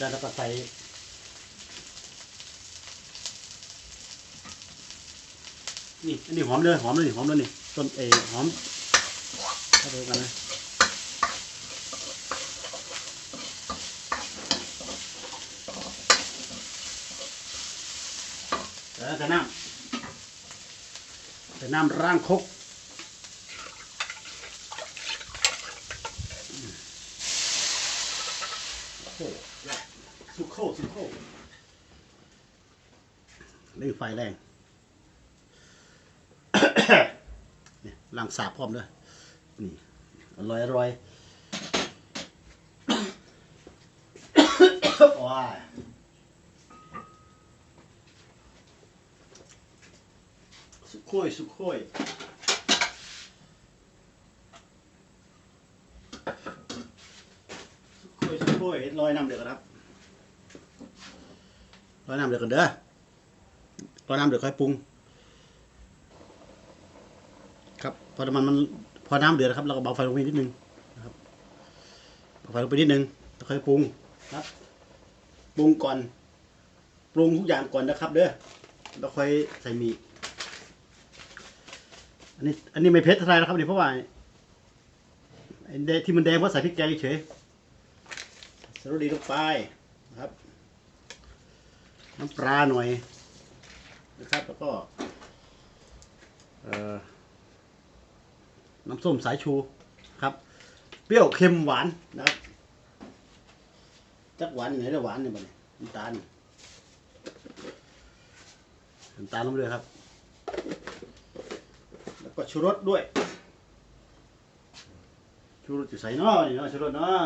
แล้วก็ใส่นี่อันนี้หอมเลยหอมเลยนี่หอมเลยนี่ต้นเอหอมเข้าไปกันเลยแล้วใส่น้ำใส่น้ำร่างคกโอ้โหสุกโคสุกโค เร่ไฟแรงนี่ล้างสาบพร้อมด้วยนี่อร่อยอร่อยโอ้ยสุกโคยสุกโคยสุกโคยสุกโคยลอยน้ำเดือดครับลอยน้ำเดือดกันเด้อ ลอน้ำเดือดค่อยปรุง ครับ พอน้ำมันมันพอน้ำเดือดนะครับเราก็เบาไฟลงไปนิดนึงนะครับเบาไฟลงไปนิดนึงแล้วค่อยปรุงครับปรุงก่อนปรุงทุกอย่างก่อนนะครับ เด้อแล้วค่อยใส่หมีอันนี้ อันนี้ไม่เผ็ดเท่าไรนะครับนี่เพราะว่าไอ้แดงที่มันแดงเพราะใส่พริกแกงเฉยสรุดีลงไปนะครับ น้ำปลาหน่อย นะครับ แล้วก็น้ำส้มสายชูครับ เปรี้ยวเค็มหวานนะครับจักหวานไหนได้หวานเนี่ยบ้านี่น้ำตาลน้ำตาลลงไปเลยครับ แล้วก็ชูรสด้วยชูรสจะใส่เนาะนี่นะชูรสเนาะ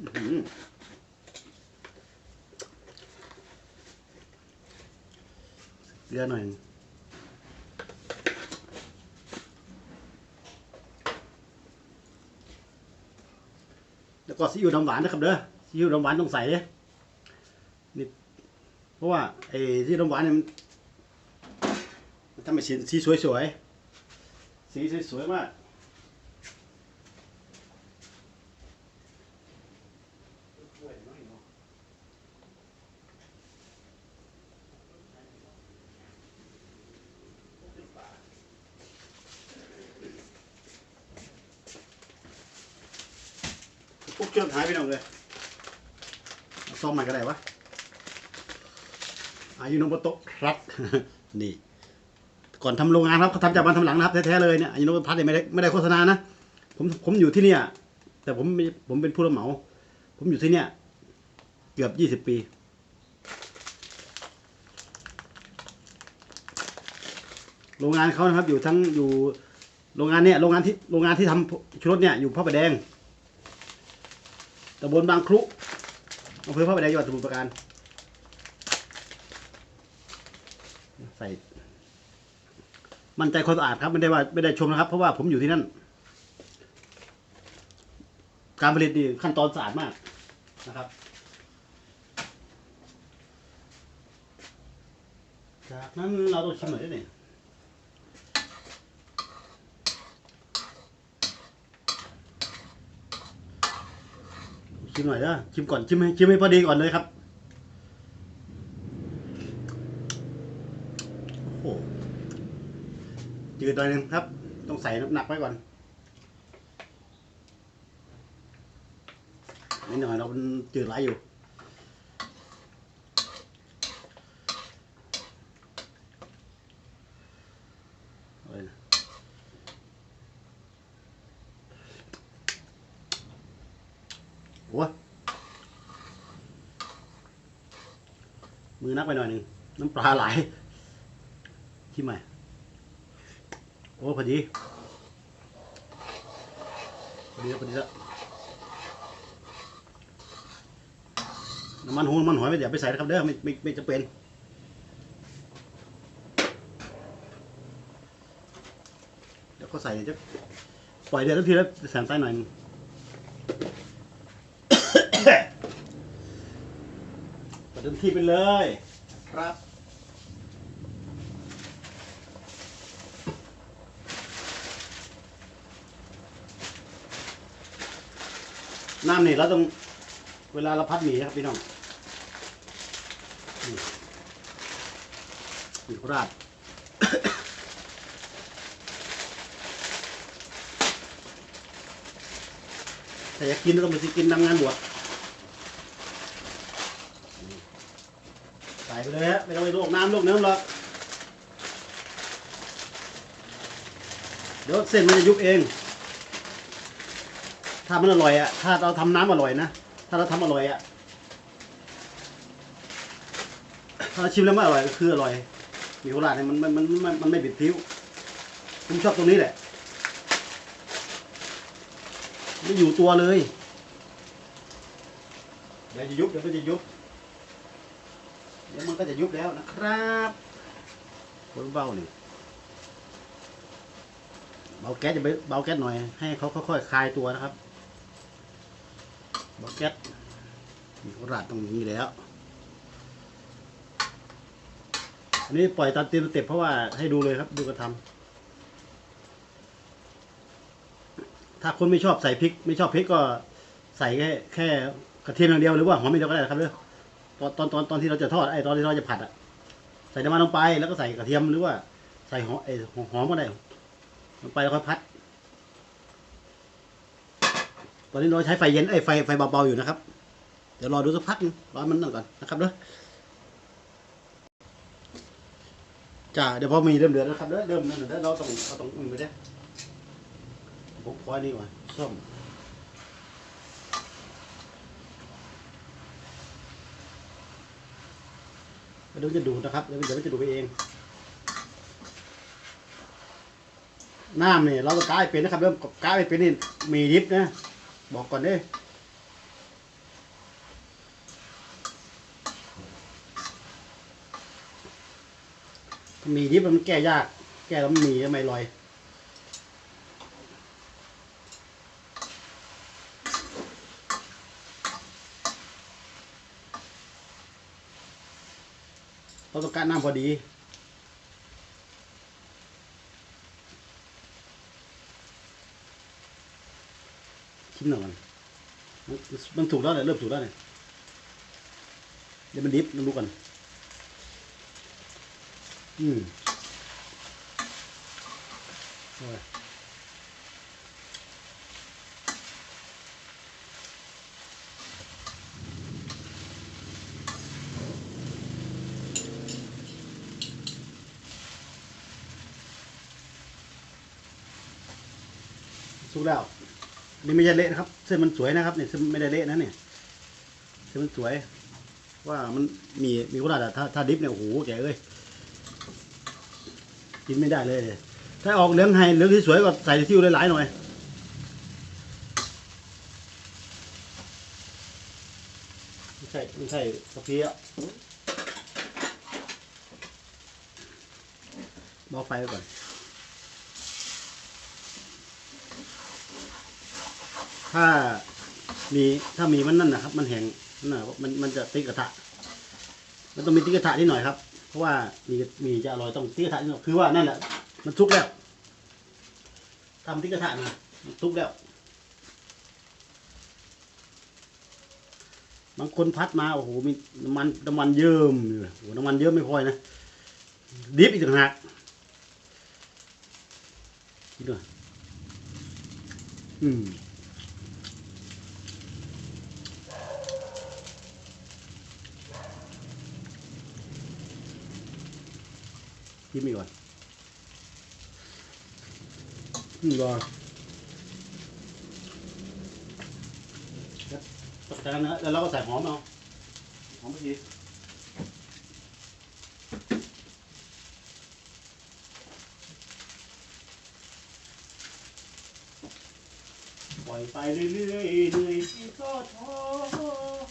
อื้อหือเลือหน่อยแล้วก็ซีอิ๊วน้ำหวานนะครับเด้อซีอิ๊วน้ำหวานต้องใส่นี่เพราะว่าไอ้ซีอิ๊วน้ำหวานเนี่ยมันทำให้สีสวยๆสีสวยๆมาก ปุ๊บเชื่อมหายไปหน่อยเลยซ่อมใหม่ก็ได้วะอายุนโมโตะครับ นี่ ก่อนทำโรงงานครับเขาทำจากบ้านทำหลังนะครับแท้ๆเลยเนี่ยอายุนโมโตะเนี่ยไม่ได้ไม่ได้โฆษณานะผมผมอยู่ที่เนี่ย แต่ผมผมเป็นผู้รับเหมา ผมอยู่ที่เนี่ย เกือบยี่สิบปีโรงงานเขานะครับอยู่ทั้งอยู่โรงงานเนี่ยโรงงานที่โรงงานที่ทำชุรสเนี่ยอยู่พระประแดง ตำบลบางครุอำเภอพระประแดงจังหวัดสมุทรปราการ ใส่ มั่นใจความสะอาดครับ ไม่ได้ว่าไม่ได้ชมนะครับ เพราะว่าผมอยู่ที่นั่น การผลิตนี่ขั้นตอนสะอาดมากนะครับจากนั้นเราต้องชิมหน่อยด้วยนี่ ชิมหน่อยนะชิมก่อนชิมให้ชิมให้พอดีก่อนเลยครับโอ้โหจืดหน่อยหนึงครับ ต้องใส่น้ำหนักไว้ก่อนนิดหน่อยเราจืดหลายอยู่ เอาเลยนะโอ้ย มือนักไปหน่อยหนึ่งน้ำปลาไหลที่ใหม่โอ้พอดีพอดีพอดีล้วน้ำมันหงน้ำมันหอยไม่เดี๋ยวไปใส่นะครับเด้อไม่ไม่ไม่จะเป็นเดี๋ยวก็ใส่จะปล่อยเดือดทุกทีแล้วใส่ใต้หน่อยหนึ่ง เต็มที่ไปเลยครับ น้ำนี่เราต้องเวลาเราพัดหมี่นะครับพี่น้องนี่นี่โคราชถ้าอยากกินก็ต้องไปกินทำงานบวชใส่ ไปเลยฮะไม่ต้องไปลวกน้ำลวกเนื้อหรอกเดี๋ยวเส้นมันจะยุบเอง ถ้ามันอร่อยอะถ้าเราทำน้ำอร่อยนะ ถ้าเราทำอร่อยอะถ้าเราชิมแล้วไม่อร่อยก็คืออร่อยมีโคราชเนี่ยมันมันมันมันมันไม่บิดผิวผมชอบตรงนี้แหละ ไม่อยู่ตัวเลย เดี๋ยวจะยุบเดี๋ยวก็จะยุบ ดี๋ยวมันก็จะยุบแล้วนะครับคนเบานี่เบาแก๊สจะไปเบาแก๊สหน่อย ให้เขาค่อยๆคลายตัวนะครับ เบาแก๊สมีราดตรงนี้แล้ว อันนี้ปล่อยตามเต็มเต็ปเพราะว่าให้ดูเลยครับดูกระทำถ้าคนไม่ชอบใส่พริก ไม่ชอบพริกก็ใส่แค่แค่กระเทียมอย่างเดียวหรือว่าหอมอย่างเดียวก็ได้ครับเด้อ ตอนตอนตอนตอนที่เราจะทอดไอ้ตอนที่เราจะผัดอะใส่น้ำมันลงไปแล้วก็ใส่กระเทียมหรือว่า ใส่หอมไอ้หอมก็ได้ลงไปแล้วค่อยพัด ตอนนี้เราใช้ไฟเย็นไอ้ไฟไฟเบาๆอยู่นะครับ เดี๋ยวรอดูสักพักนึงรอมันนั่นก่อนนะครับเด้อจ้าเดี๋ยวพอมีเริ่มเดือดแล้วครับเด้อเริ่มนั่นเด้อเราต้องเราต้องอุ่นไปเด้อผมพอยนี่ก่อนส้ม เดี๋ยวจะดูดนะครับเดี๋ยวเดี๋ยวมันจะดูดไปเอง น้ำเนี่ยเราต้องกายเป็นนะครับ เริ่มกายเป็นนี่มีดิบนะ บอกก่อนเด้มีดิบมันแก้ยาก แก้แล้วมันมีทำไมลอย เราต้องการน้ำพอดีชิมหน่อยมันมันถูกแล้วเนี่ยเริ่มถูกแล้วเนี่ยเดี๋ยวมันดิบลองดูก่อนอืมโอ้ย สุกแล้ว นี่ไม่ใช่เละนะครับ เส้นมันสวยนะครับเนี่ยเส้นไม่ได้เละนะเนี่ย เส้นมันสวย ว่ามันมีมีกุหลาบอะถ้าถ้าดิฟเนี่ยโอ้โหแกเอ้ย กินไม่ได้เลยเนี่ยถ้าออกเหลืองไฮเหลืองที่สวยก็ใส่ที่อยู่หลายๆหน่อยไม่ใช่ไม่ใช่กะเพราเบาไฟไว้ก่อน ถ้ามีถ้ามีมันนั่นนะครับ มันแห้งน่ะมันมันจะติกระทะมันต้องมีติกระทะนิดหน่อยครับ เพราะว่ามีมีจะอร่อยต้องติกระทะนิดหน่อยคือว่านั่นแหละมันทุกแล้วทำติกระทะนะมันทุกแล้วบางคนพัดมาโอ้โหมีน้ำมันน้ำมันเยิ้มอยู่โอ้โหน้ำมันเยิ้มไม่พอนะดิบอีกต่างหากคิดด้วยอืม ชิมอีกก่อนอืมรอจากนั้นนะแล้วเราก็ใส่หอมเอาหอมไปทีปล่อยไปเรื่อยๆเหนื่อยที่ก็ท้อ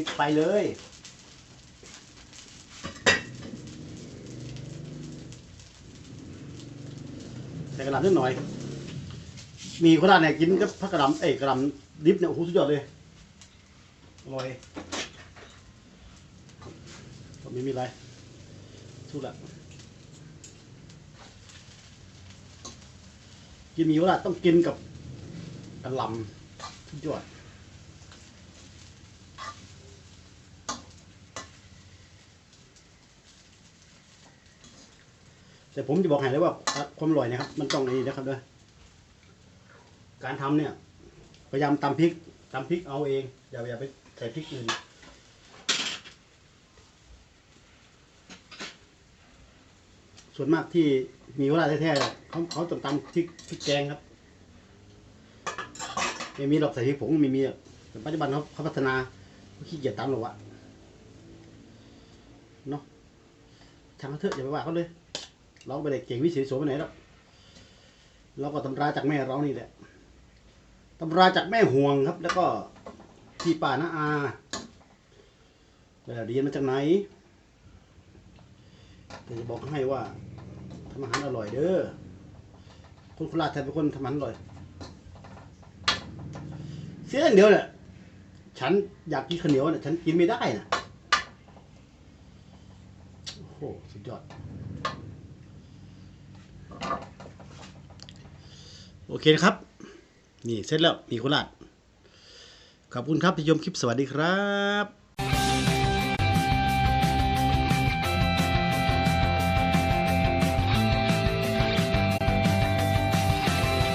ิดไปเลย ใส่กระหล่ำนิดหน่อย มีคนละเนี่ยกินก็บผักกระดล่ำเอ้กระหล่ำดิบเนี่ยโอ้โหสุดยอดเลย อร่อยก็ไม่มีอะไรสุดละกินมีโคราชต้องกินกับกระหลำสุดยอด แต่ผมจะบอกให้เลยว่าความอร่อยนะครับ มันต้องนี่นะครับด้วยการทำเนี่ย พยายามตำพริกตำพริกเอาเองอย่าอย่าไปใส่พริกอื่นส่วนมากที่มีเวลาแท้ๆเขาเขาต้องตำพริกพริกแกงครับไม่มีดอกใส่พริกผงไม่มีแต่ปัจจุบันเขาเขาพัฒนาเขาขี้เกียจตำหรอกวะเนาะช่างเขาเถอะอย่าไปว่าเขาเลย เราไม่ได้เก่งวิเศษโสไปไหนหรอกเราก็ตำราจากแม่เรานี่แหละตำราจากแม่ห่วงครับ แล้วก็พี่ป่าน้าอาไปเรียนมาจากไหนแต่จะบอกให้ว่าทำอาหารอร่อยเด้อคนโคราชแทนเป็นคนทำอาหารอร่อย เสียอย่างเดียวเนี่ยฉันอยากกินข้าวเหนียวเนี่ยฉันกินไม่ได้นะโอ้โหสุดยอด โอเคนะครับ นี่เสร็จแล้วมีโคราชขอบคุณครับที่ชมคลิปสวัสดีครับ